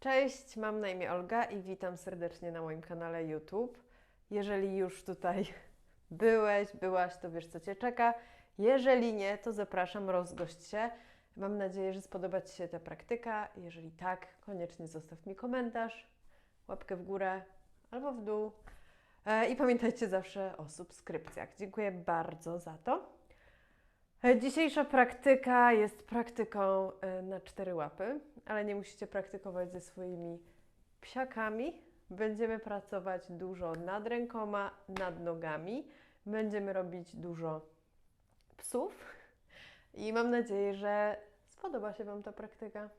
Cześć, mam na imię Olga i witam serdecznie na moim kanale YouTube. Jeżeli już tutaj byłeś, byłaś, to wiesz co Cię czeka. Jeżeli nie, to zapraszam, rozgość się. Mam nadzieję, że spodoba Ci się ta praktyka. Jeżeli tak, koniecznie zostaw mi komentarz, łapkę w górę albo w dół. E, I pamiętajcie zawsze o subskrypcjach. Dziękuję bardzo za to. Dzisiejsza praktyka jest praktyką e, na cztery łapy, ale nie musicie praktykować ze swoimi psiakami. Będziemy pracować dużo nad rękoma, nad nogami. Będziemy robić dużo psów i mam nadzieję, że spodoba się Wam ta praktyka.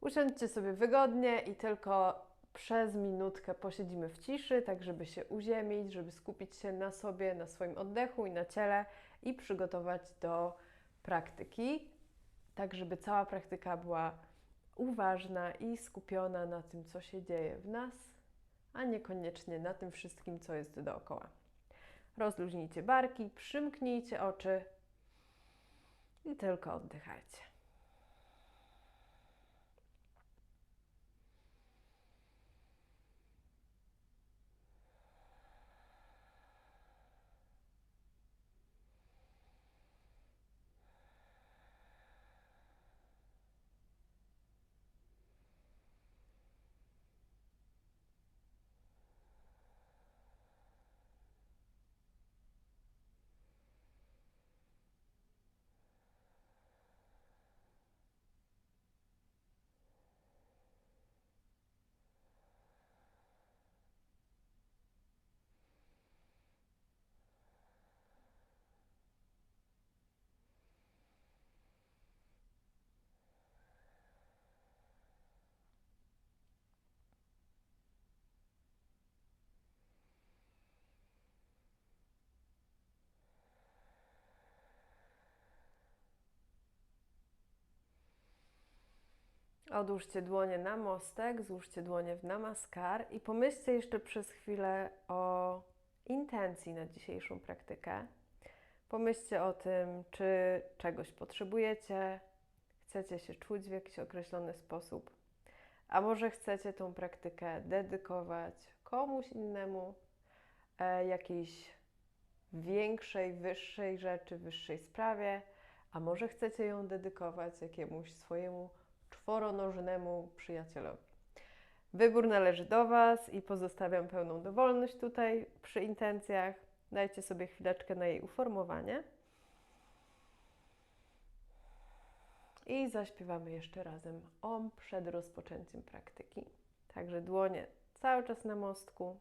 Usiądźcie sobie wygodnie i tylko przez minutkę posiedzimy w ciszy, tak żeby się uziemić, żeby skupić się na sobie, na swoim oddechu i na ciele i przygotować do praktyki, tak żeby cała praktyka była uważna i skupiona na tym, co się dzieje w nas, a niekoniecznie na tym wszystkim, co jest dookoła. Rozluźnijcie barki, przymknijcie oczy i tylko oddychajcie. Odłóżcie dłonie na mostek, złóżcie dłonie w namaskar i pomyślcie jeszcze przez chwilę o intencji na dzisiejszą praktykę. Pomyślcie o tym, czy czegoś potrzebujecie, chcecie się czuć w jakiś określony sposób, a może chcecie tą praktykę dedykować komuś innemu, e, jakiejś większej, wyższej rzeczy, wyższej sprawie, a może chcecie ją dedykować jakiemuś swojemu czworonożnemu przyjacielowi. Wybór należy do Was i pozostawiam pełną dowolność tutaj przy intencjach. Dajcie sobie chwileczkę na jej uformowanie. I zaśpiewamy jeszcze razem OM przed rozpoczęciem praktyki. Także dłonie cały czas na mostku,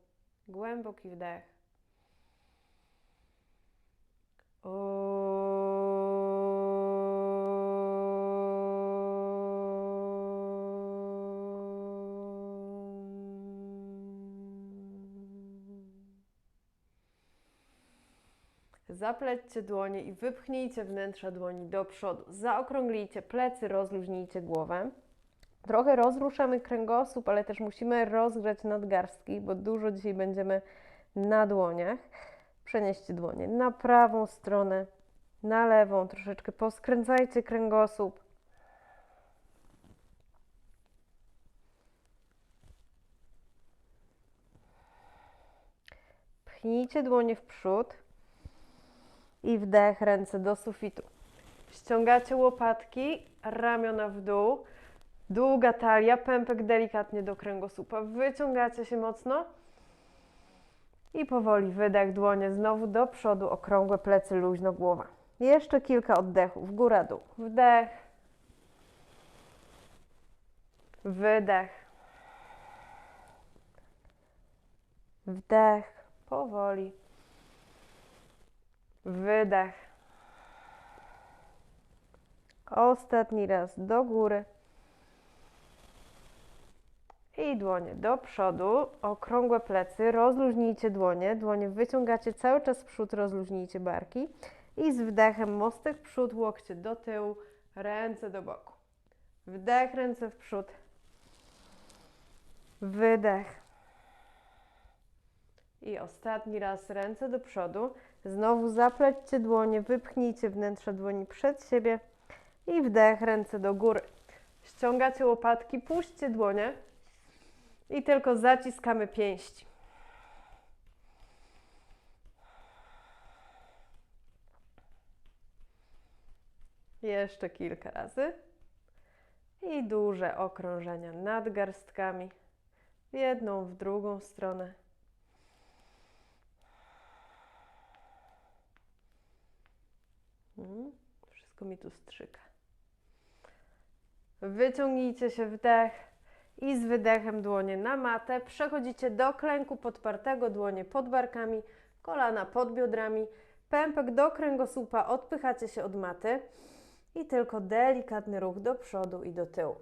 głęboki wdech. Zaplećcie dłonie i wypchnijcie wnętrza dłoni do przodu. Zaokrąglijcie plecy, rozluźnijcie głowę. Trochę rozruszamy kręgosłup, ale też musimy rozgrzać nadgarstki, bo dużo dzisiaj będziemy na dłoniach. Przenieście dłonie na prawą stronę, na lewą, troszeczkę poskręcajcie kręgosłup. Pchnijcie dłonie w przód i wdech, ręce do sufitu. Ściągacie łopatki, ramiona w dół, długa talia, pępek delikatnie do kręgosłupa. Wyciągacie się mocno i powoli wydech, dłonie znowu do przodu, okrągłe plecy, luźno głowa. Jeszcze kilka oddechów, góra, dół. Wdech, wydech, wdech, powoli. Wydech. Ostatni raz do góry. I dłonie do przodu, okrągłe plecy, rozluźnijcie dłonie, dłonie wyciągacie cały czas w przód, rozluźnijcie barki i z wdechem mostek w przód, łokcie do tyłu, ręce do boku. Wdech, ręce w przód. Wydech. I ostatni raz ręce do przodu. Znowu zaplećcie dłonie, wypchnijcie wnętrze dłoni przed siebie i wdech, ręce do góry. Ściągacie łopatki, puśćcie dłonie i tylko zaciskamy pięści. Jeszcze kilka razy. I duże okrążenia nad garstkami. W jedną, w drugą stronę. Wszystko mi tu strzyka. Wyciągnijcie się wdech i z wydechem dłonie na matę. Przechodzicie do klęku podpartego, dłonie pod barkami, kolana pod biodrami, pępek do kręgosłupa, odpychacie się od maty i tylko delikatny ruch do przodu i do tyłu.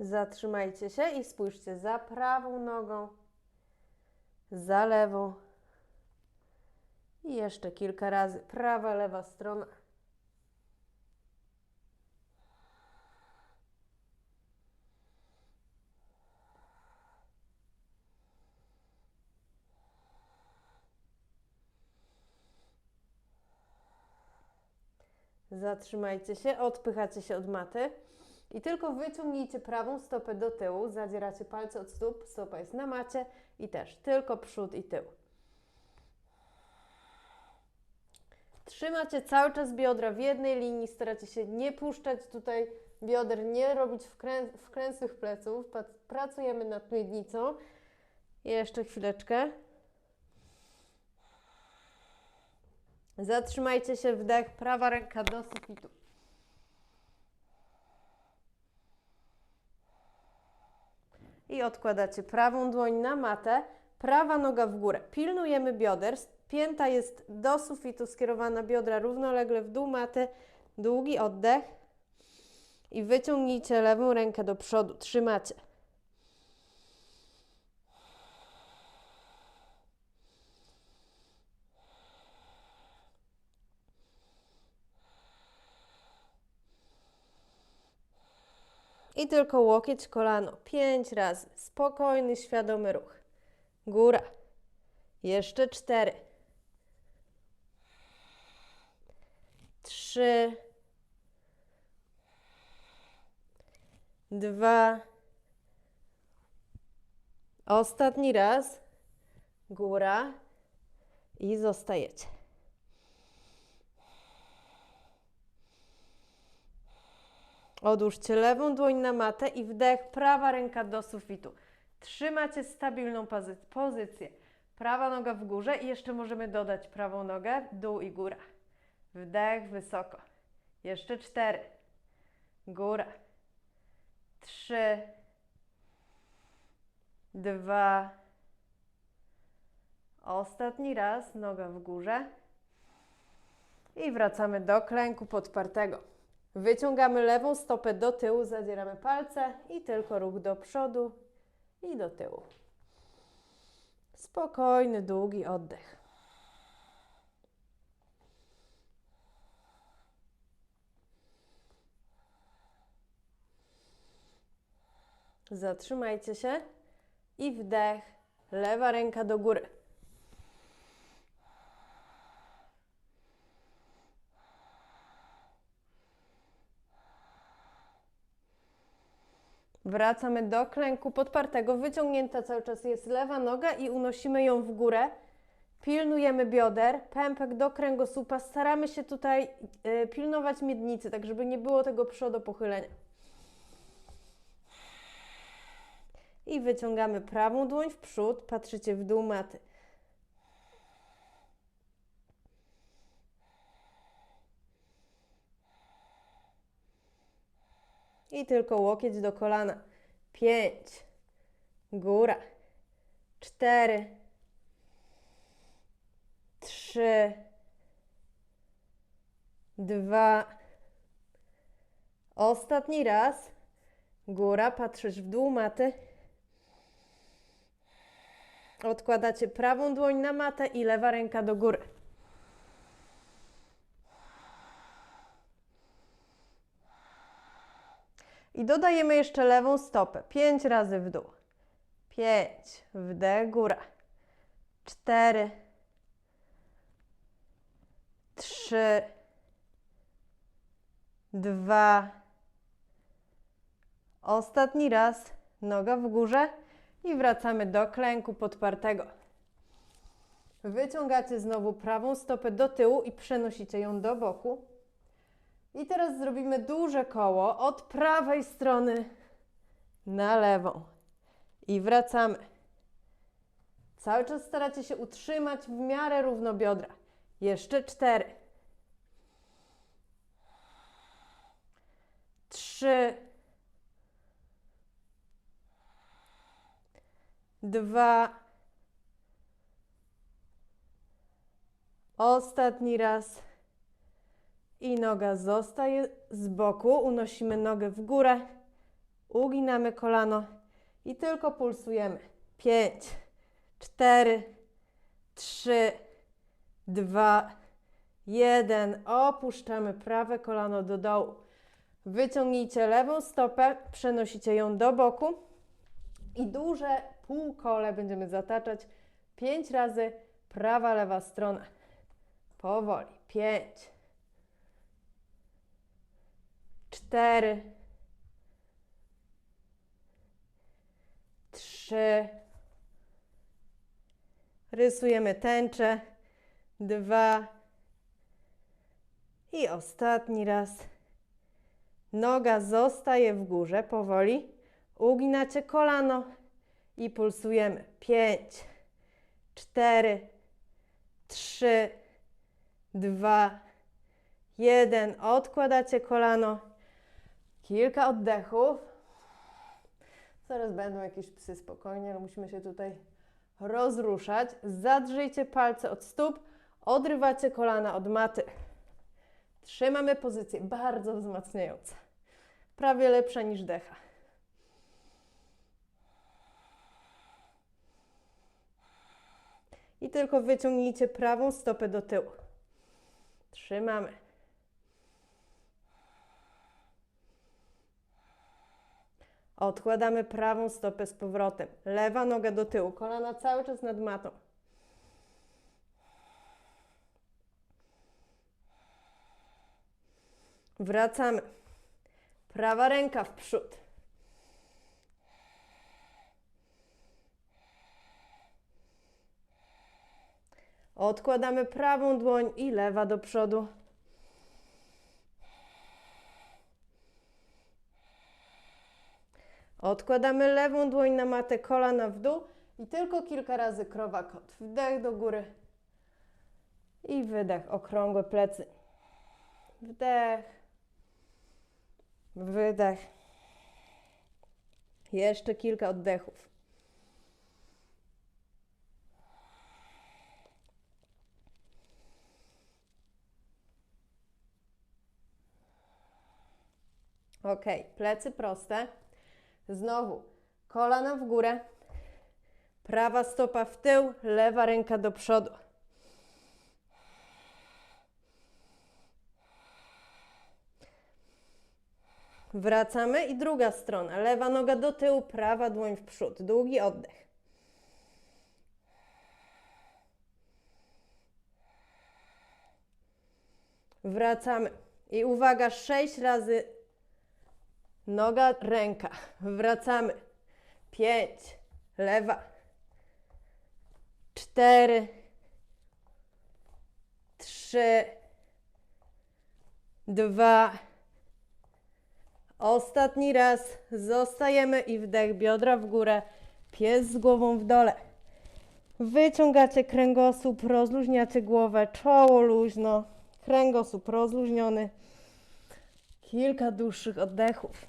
Zatrzymajcie się i spójrzcie za prawą nogą, za lewą. I jeszcze kilka razy prawa, lewa strona. Zatrzymajcie się, odpychacie się od maty. I tylko wyciągnijcie prawą stopę do tyłu, zadzieracie palce od stóp, stopa jest na macie i też tylko przód i tył. Trzymacie cały czas biodra w jednej linii, staracie się nie puszczać tutaj bioder, nie robić wkrę wkręsłych pleców. Pracujemy nad miednicą. Jeszcze chwileczkę. Zatrzymajcie się, wdech, prawa ręka do sufitu. I odkładacie prawą dłoń na matę, prawa noga w górę. Pilnujemy bioder, pięta jest do sufitu skierowana, biodra równolegle w dół maty, długi oddech i wyciągnijcie lewą rękę do przodu, trzymacie. I tylko łokieć, kolano. Pięć razy. Spokojny, świadomy ruch. Góra. Jeszcze cztery. Trzy. Dwa. Ostatni raz. Góra. I zostajecie. Odłóżcie lewą dłoń na matę i wdech, prawa ręka do sufitu. Trzymacie stabilną pozy- pozycję. Prawa noga w górze i jeszcze możemy dodać prawą nogę, dół i góra. Wdech wysoko. Jeszcze cztery. Góra. Trzy. Dwa. Ostatni raz, noga w górze. I wracamy do klęku podpartego. Wyciągamy lewą stopę do tyłu, zadzieramy palce i tylko ruch do przodu i do tyłu. Spokojny, długi oddech. Zatrzymajcie się i wdech, lewa ręka do góry. Wracamy do klęku podpartego. Wyciągnięta cały czas jest lewa noga i unosimy ją w górę. Pilnujemy bioder, pępek do kręgosłupa. Staramy się tutaj y, pilnować miednicy, tak żeby nie było tego przodopochylenia. I wyciągamy prawą dłoń w przód, patrzycie w dół maty. I tylko łokieć do kolana. Pięć. Góra. Cztery. Trzy. Dwa. Ostatni raz. Góra, patrzysz w dół maty. Odkładacie prawą dłoń na matę i lewa ręka do góry. I dodajemy jeszcze lewą stopę. Pięć razy w dół. Pięć. Wdech, góra. Cztery. Trzy. Dwa. Ostatni raz. Noga w górze. I wracamy do klęku podpartego. Wyciągacie znowu prawą stopę do tyłu i przenosicie ją do boku. I teraz zrobimy duże koło od prawej strony na lewą. I wracamy. Cały czas staracie się utrzymać w miarę równo biodra. Jeszcze cztery. Trzy. Dwa. Ostatni raz. I noga zostaje z boku. Unosimy nogę w górę. Uginamy kolano i tylko pulsujemy. Pięć, cztery, trzy, dwa, jeden. Opuszczamy prawe kolano do dołu. Wyciągnijcie lewą stopę, przenosicie ją do boku i duże półkole będziemy zataczać pięć razy prawa, lewa strona. Powoli. Pięć, cztery, trzy. Rysujemy tęczę. Dwa. I ostatni raz. Noga zostaje w górze powoli. Uginacie kolano i pulsujemy. Pięć, cztery, trzy, dwa, jeden. Odkładacie kolano. Kilka oddechów. Zaraz będą jakieś psy spokojnie, ale musimy się tutaj rozruszać. Zadrzyjcie palce od stóp, odrywacie kolana od maty. Trzymamy pozycję bardzo wzmacniająca. Prawie lepsza niż decha. I tylko wyciągnijcie prawą stopę do tyłu. Trzymamy. Odkładamy prawą stopę z powrotem. Lewa noga do tyłu, kolana cały czas nad matą. Wracamy. Prawa ręka w przód. Odkładamy prawą dłoń i lewa do przodu. Odkładamy lewą dłoń na matę, kolana w dół i tylko kilka razy krowa kot. Wdech do góry i wydech, okrągłe plecy. Wdech, wydech. Jeszcze kilka oddechów. Ok, plecy proste. Znowu kolana w górę, prawa stopa w tył, lewa ręka do przodu. Wracamy i druga strona. Lewa noga do tyłu, prawa dłoń w przód. Długi oddech. Wracamy. I uwaga, sześć razy Noga, ręka. Wracamy. Pięć. Lewa. Cztery. Trzy. Dwa. Ostatni raz. Zostajemy i wdech biodra w górę. Pies z głową w dole. Wyciągacie kręgosłup, rozluźniacie głowę, czoło luźno, kręgosłup rozluźniony. Kilka dłuższych oddechów.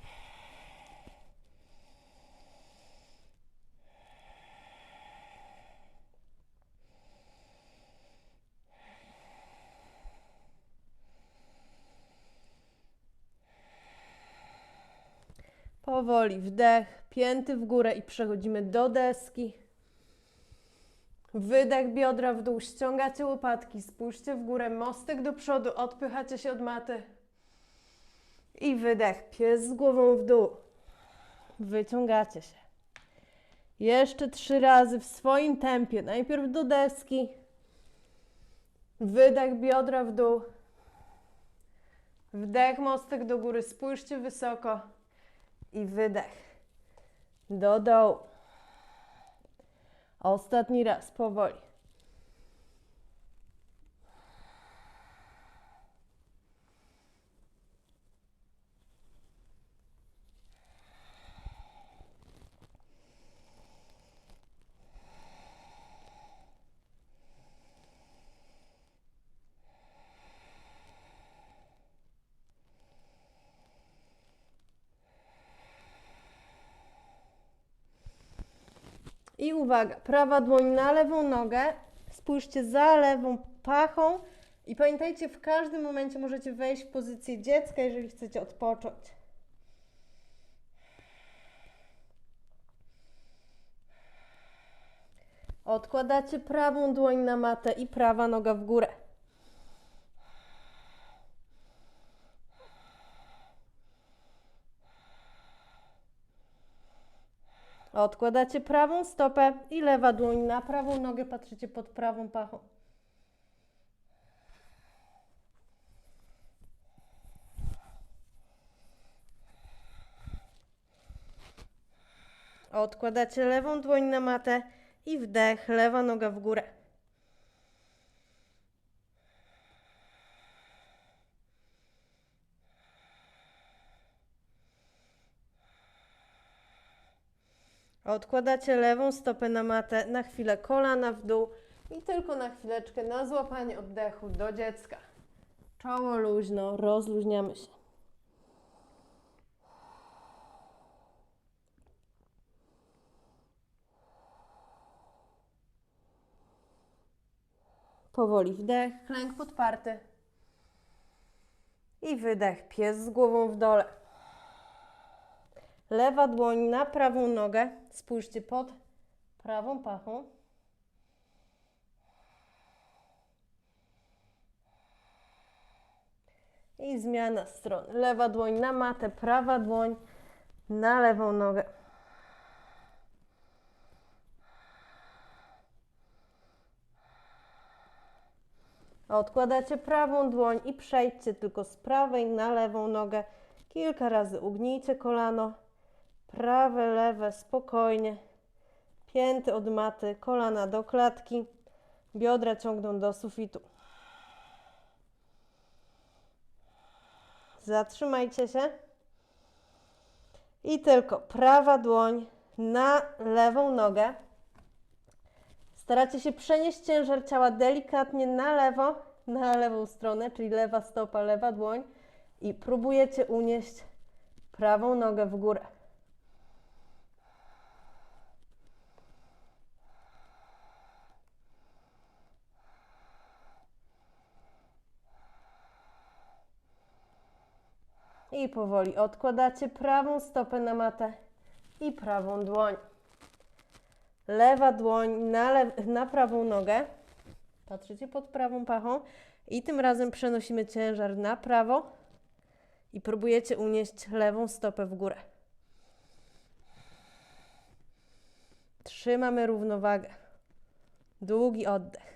Powoli wdech, pięty w górę i przechodzimy do deski. Wydech biodra w dół, ściągacie łopatki, spójrzcie w górę, mostek do przodu, odpychacie się od maty. I wydech, pies z głową w dół. Wyciągacie się. Jeszcze trzy razy w swoim tempie. Najpierw do deski. Wydech biodra w dół. Wdech mostek do góry. Spójrzcie wysoko. I wydech. Do dołu. Ostatni raz, powoli. I uwaga, prawa dłoń na lewą nogę. Spójrzcie za lewą pachą. I pamiętajcie, w każdym momencie możecie wejść w pozycję dziecka, jeżeli chcecie odpocząć. Odkładacie prawą dłoń na matę i prawa noga w górę. Odkładacie prawą stopę i lewa dłoń na prawą nogę, patrzycie pod prawą pachą. Odkładacie lewą dłoń na matę i wdech, lewa noga w górę. Odkładacie lewą stopę na matę, na chwilę kolana w dół i tylko na chwileczkę na złapanie oddechu do dziecka. Czoło luźno, rozluźniamy się. Powoli wdech, klęk podparty. I wydech, pies z głową w dole. Lewa dłoń na prawą nogę. Spójrzcie pod prawą pachą. I zmiana stron. Lewa dłoń na matę, prawa dłoń na lewą nogę. Odkładacie prawą dłoń i przejdźcie tylko z prawej na lewą nogę. Kilka razy ugnijcie kolano. Prawe, lewe, spokojnie. Pięty od maty, kolana do klatki. Biodra ciągną do sufitu. Zatrzymajcie się. I tylko prawa dłoń na lewą nogę. Staracie się przenieść ciężar ciała delikatnie na lewo, na lewą stronę, czyli lewa stopa, lewa dłoń i próbujecie unieść prawą nogę w górę. I powoli odkładacie prawą stopę na matę i prawą dłoń. Lewa dłoń na, na prawą nogę. Patrzycie pod prawą pachą. I tym razem przenosimy ciężar na prawo i próbujecie unieść lewą stopę w górę. Trzymamy równowagę. Długi oddech.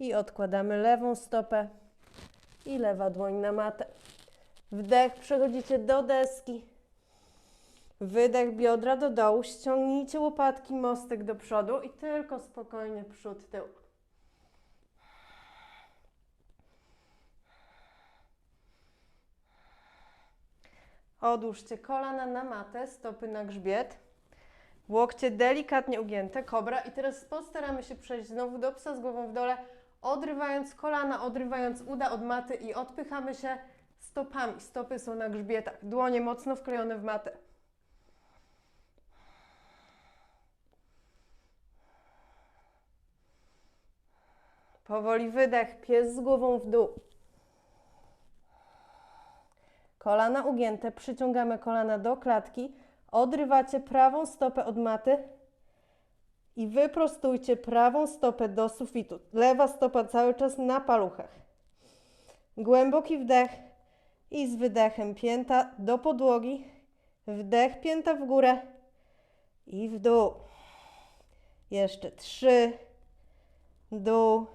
I odkładamy lewą stopę i lewa dłoń na matę. Wdech, przechodzicie do deski. Wydech, biodra do dołu. Ściągnijcie łopatki, mostek do przodu i tylko spokojnie przód, tył. Odłóżcie kolana na matę, stopy na grzbiet. Łokcie delikatnie ugięte, kobra. I teraz postaramy się przejść znowu do psa z głową w dole, odrywając kolana, odrywając uda od maty i odpychamy się stopami. Stopy są na grzbietach, dłonie mocno wklejone w matę. Powoli wydech, pies z głową w dół. Kolana ugięte, przyciągamy kolana do klatki, odrywacie prawą stopę od maty i wyprostujcie prawą stopę do sufitu. Lewa stopa cały czas na paluchach. Głęboki wdech, I z wydechem pięta do podłogi. Wdech, pięta w górę i w dół. Jeszcze trzy, dół,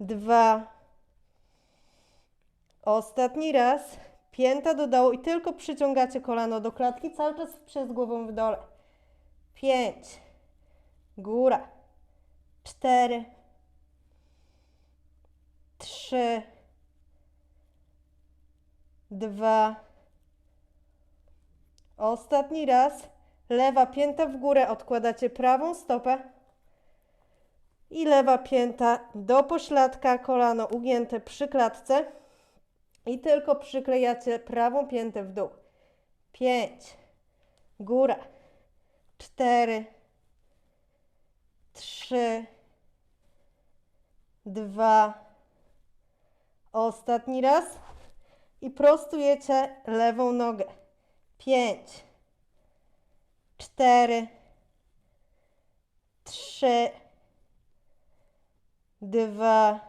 dwa. Ostatni raz. Pięta do dołu i tylko przyciągacie kolano do klatki, cały czas przez głową w dole. Pięć. Góra. Cztery. Trzy. Dwa. Ostatni raz. Lewa pięta w górę, odkładacie prawą stopę. I lewa pięta do pośladka, kolano ugięte przy klatce. I tylko przyklejacie prawą piętę w dół. Pięć. Góra. Cztery. Trzy. Dwa. Ostatni raz. I prostujecie lewą nogę. Pięć. Cztery. Trzy. Dwa.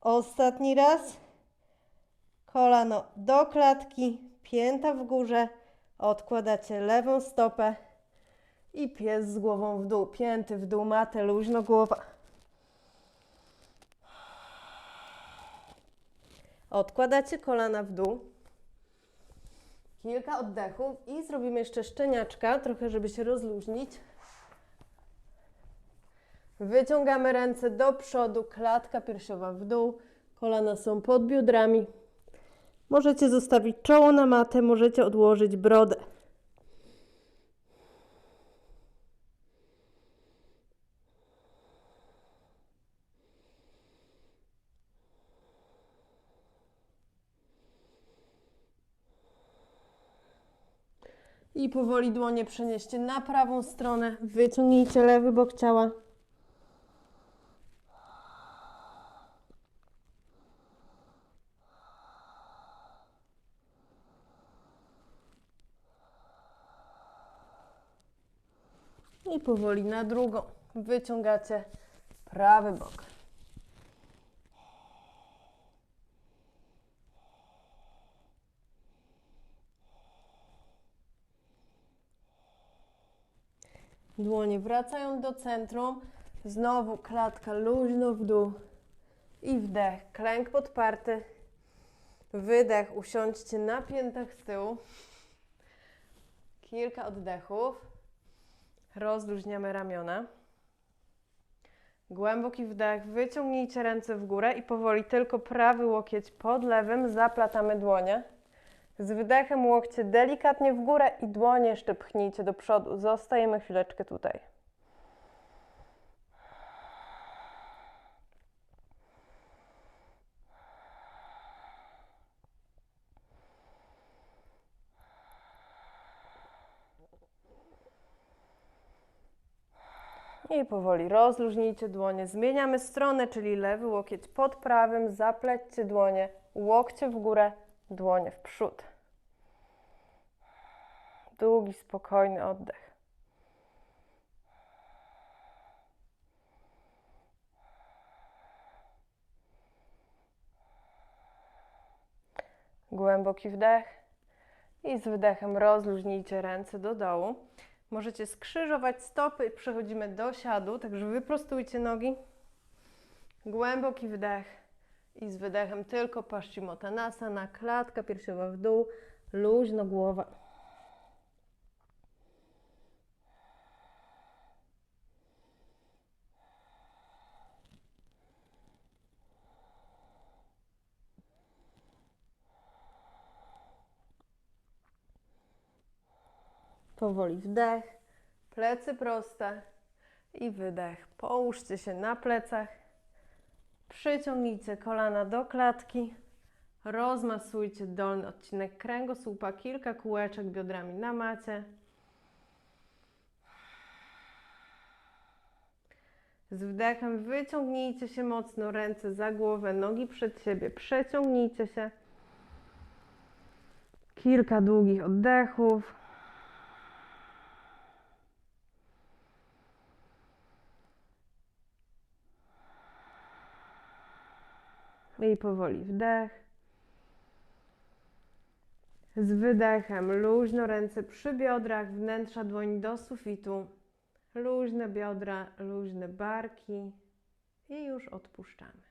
Ostatni raz. Kolano do klatki, pięta w górze. Odkładacie lewą stopę i pies z głową w dół. Pięty w dół, matę, luźno głowa. Odkładacie kolana w dół. Kilka oddechów i zrobimy jeszcze szczeniaczka, trochę żeby się rozluźnić. Wyciągamy ręce do przodu, klatka piersiowa w dół, kolana są pod biodrami. Możecie zostawić czoło na matę, możecie odłożyć brodę. I powoli dłonie przenieście na prawą stronę. Wyciągnijcie lewy bok ciała. I powoli na drugą. Wyciągacie prawy bok. Dłonie wracają do centrum. Znowu klatka luźno w dół. I wdech, klęk podparty. Wydech, usiądźcie na piętach z tyłu. Kilka oddechów. Rozluźniamy ramiona. Głęboki wdech, wyciągnijcie ręce w górę i powoli tylko prawy łokieć pod lewym, zaplatamy dłonie. Z wydechem łokcie delikatnie w górę i dłonie jeszcze pchnijcie do przodu. Zostajemy chwileczkę tutaj. I powoli rozluźnijcie dłonie. Zmieniamy stronę, czyli lewy łokieć pod prawym, zaplećcie dłonie, łokcie w górę, dłonie w przód. Długi, spokojny oddech. Głęboki wdech i z wydechem rozluźnijcie ręce do dołu. Możecie skrzyżować stopy i przechodzimy do siadu, także wyprostujcie nogi. Głęboki wdech i z wydechem tylko Paschimottanasana, klatka piersiowa w dół, luźno głowa. Powoli wdech, plecy proste i wydech. Połóżcie się na plecach. Przyciągnijcie kolana do klatki. Rozmasujcie dolny odcinek kręgosłupa, kilka kółeczek biodrami na macie. Z wdechem wyciągnijcie się mocno, ręce za głowę, nogi przed siebie, przeciągnijcie się. Kilka długich oddechów. i powoli wdech. Z wydechem luźno ręce przy biodrach, wnętrza dłoń do sufitu. Luźne biodra, luźne barki i już odpuszczamy.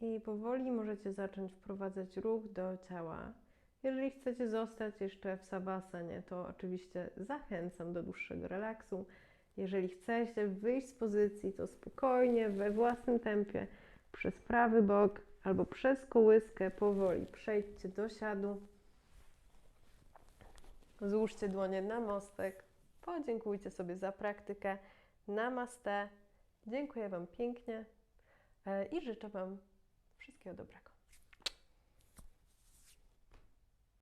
I powoli możecie zacząć wprowadzać ruch do ciała. Jeżeli chcecie zostać jeszcze w savasanie, to oczywiście zachęcam do dłuższego relaksu. Jeżeli chcecie wyjść z pozycji, to spokojnie, we własnym tempie, przez prawy bok albo przez kołyskę powoli przejdźcie do siadu. Złóżcie dłonie na mostek. Podziękujcie sobie za praktykę. Namaste. Dziękuję Wam pięknie e, i życzę Wam wszystkiego dobrego.